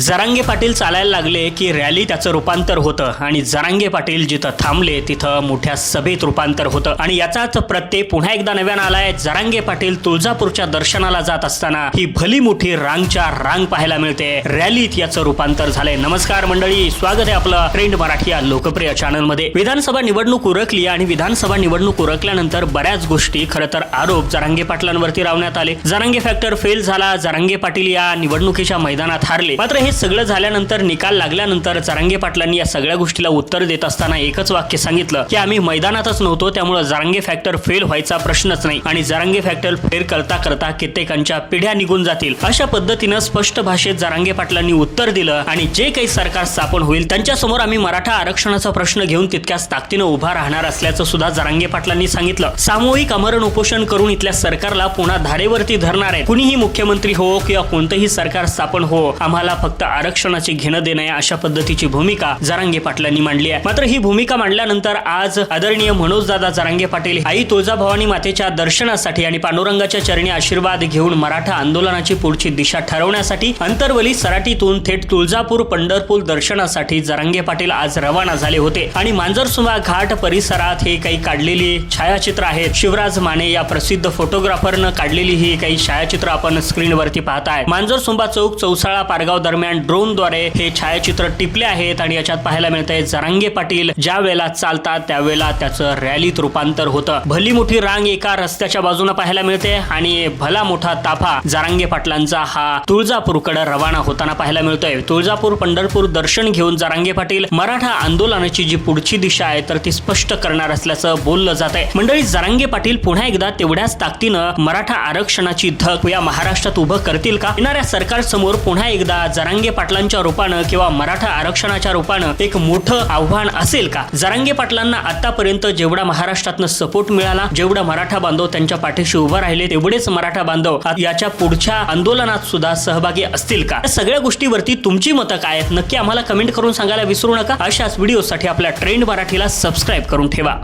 जरांगे पाटील चालायला लागले की रॅली त्याचं रूपांतर होतं आणि जरांगे पाटील जिथं थांबले तिथं मोठ्या सभेत रूपांतर होतं. आणि याचाच प्रत्यय पुन्हा एकदा नव्यानं आलाय. जरांगे पाटील तुळजापूरच्या दर्शनाला जात असताना ही भली मोठी रांगच्या रांग पाहायला मिळते. रॅलीत याचं रूपांतर झालंय. नमस्कार मंडळी स्वागत आहे आपलं ट्रेंड मराठी या लोकप्रिय चॅनलमध्ये विधानसभा निवडणूक उरकली आणि विधानसभा निवडणूक उरकल्यानंतर बऱ्याच गोष्टी खरं तर आरोप जरांगे पाटलांवरती लावण्यात आले. जरांगे फॅक्टर फेल झाला. जरांगे पाटील या निवडणुकीच्या मैदानात हारले. मात्र हे सगळं झाल्यानंतर निकाल लागल्यानंतर जरांगे पाटलांनी या सगळ्या गोष्टीला उत्तर देत असताना एकच वाक्य सांगितलं की आम्ही मैदानातच नव्हतो त्यामुळे जरांगे फॅक्टर फेल व्हायचा प्रश्नच नाही आणि जरांगे फॅक्टर फेल करता करता कित्येकांच्या पिढ्या निघून जातील. अशा पद्धतीनं स्पष्ट भाषेत जरांगे पाटलांनी उत्तर दिलं आणि जे काही सरकार स्थापन होईल त्यांच्यासमोर आम्ही मराठा आरक्षणाचा प्रश्न घेऊन तितक्याच ताकदीनं उभा राहणार असल्याचं सुद्धा जरांगे पाटलांनी सांगितलं. सामूहिक आमरण उपोषण करून इथल्या सरकारला पुन्हा धारेवरती धरणार आहे. कुणीही मुख्यमंत्री हो किंवा कोणतंही सरकार स्थापन हो आम्हाला फक्त आरक्षणाची घेणं देणं आहे अशा पद्धतीची भूमिका जरांगे पाटलांनी मांडली आहे. मात्र ही भूमिका मांडल्यानंतर आज आदरणीय मनोजदादा जरांगे पाटील आई तुळजाभवानी मातेच्या दर्शनासाठी आणि पांडुरंगाच्या चरणी आशीर्वाद घेऊन मराठा आंदोलनाची पुढची दिशा ठरवण्यासाठी अंतरवली सराटीतून थेट तुळजापूर पंढरपूर दर्शनासाठी जरांगे पाटील आज रवाना झाले होते. आणि मांजरसुंबा घाट परिसरात हे काही काढलेली छायाचित्र आहेत शिवराज माने या प्रसिद्ध फोटोग्राफरनं काढलेली ही काही छायाचित्र आपण स्क्रीनवरती पाहताय. मांजरसुंबा चौक चौसाळा पारगाव दरम्यान ड्रोनद्वारे हे छायाचित्र टिपले आहेत आणि याच्यात पाहायला मिळतंय जरांगे पाटील. ज्या वेळेला चालतात त्यावेळेला त्याचं रॅलीत रूपांतर होतं. भली मोठी रांग एका रस्त्याच्या बाजूने पाहायला मिळते आणि भला मोठा ताफा जरांगे पाटलांचा हा तुळजापूरकडे रवाना होताना पाहायला मिळतोय. तुळजापूर पंढरपूर दर्शन घेऊन जरांगे पाटील मराठा आंदोलनाची जी पुढची दिशा आहे तर ती स्पष्ट करणार असल्याचं बोललं जात आहे मंडळी जरांगे पाटील पुन्हा एकदा तेवढ्याच ताकदीनं मराठा आरक्षणाची धक या महाराष्ट्रात उभं करतील का? येणाऱ्या सरकार समोर पुन्हा एकदा जरांगे पाटलांच्या रूपानं किंवा मराठा आरक्षणाच्या रूपानं एक मोठं आव्हान असेल का? जरांगे पाटलांना आतापर्यंत जेवढा महाराष्ट्रातनं सपोर्ट मिळाला जेवढा मराठा बांधव त्यांच्या पाठीशी उभं राहिले तेवढेच मराठा बांधव याच्या पुढच्या आंदोलनात सुद्धा सहभागी असतील का? सगळ्या गोष्टीवरती तुमची मतं काय आहेत? नक्की आम्हाला कमेंट करून सांगायला विसरू नका. अशाच व्हिडिओसाठी आपल्या ट्रेंड मराठीला सबस्क्राईब करून ठेवा.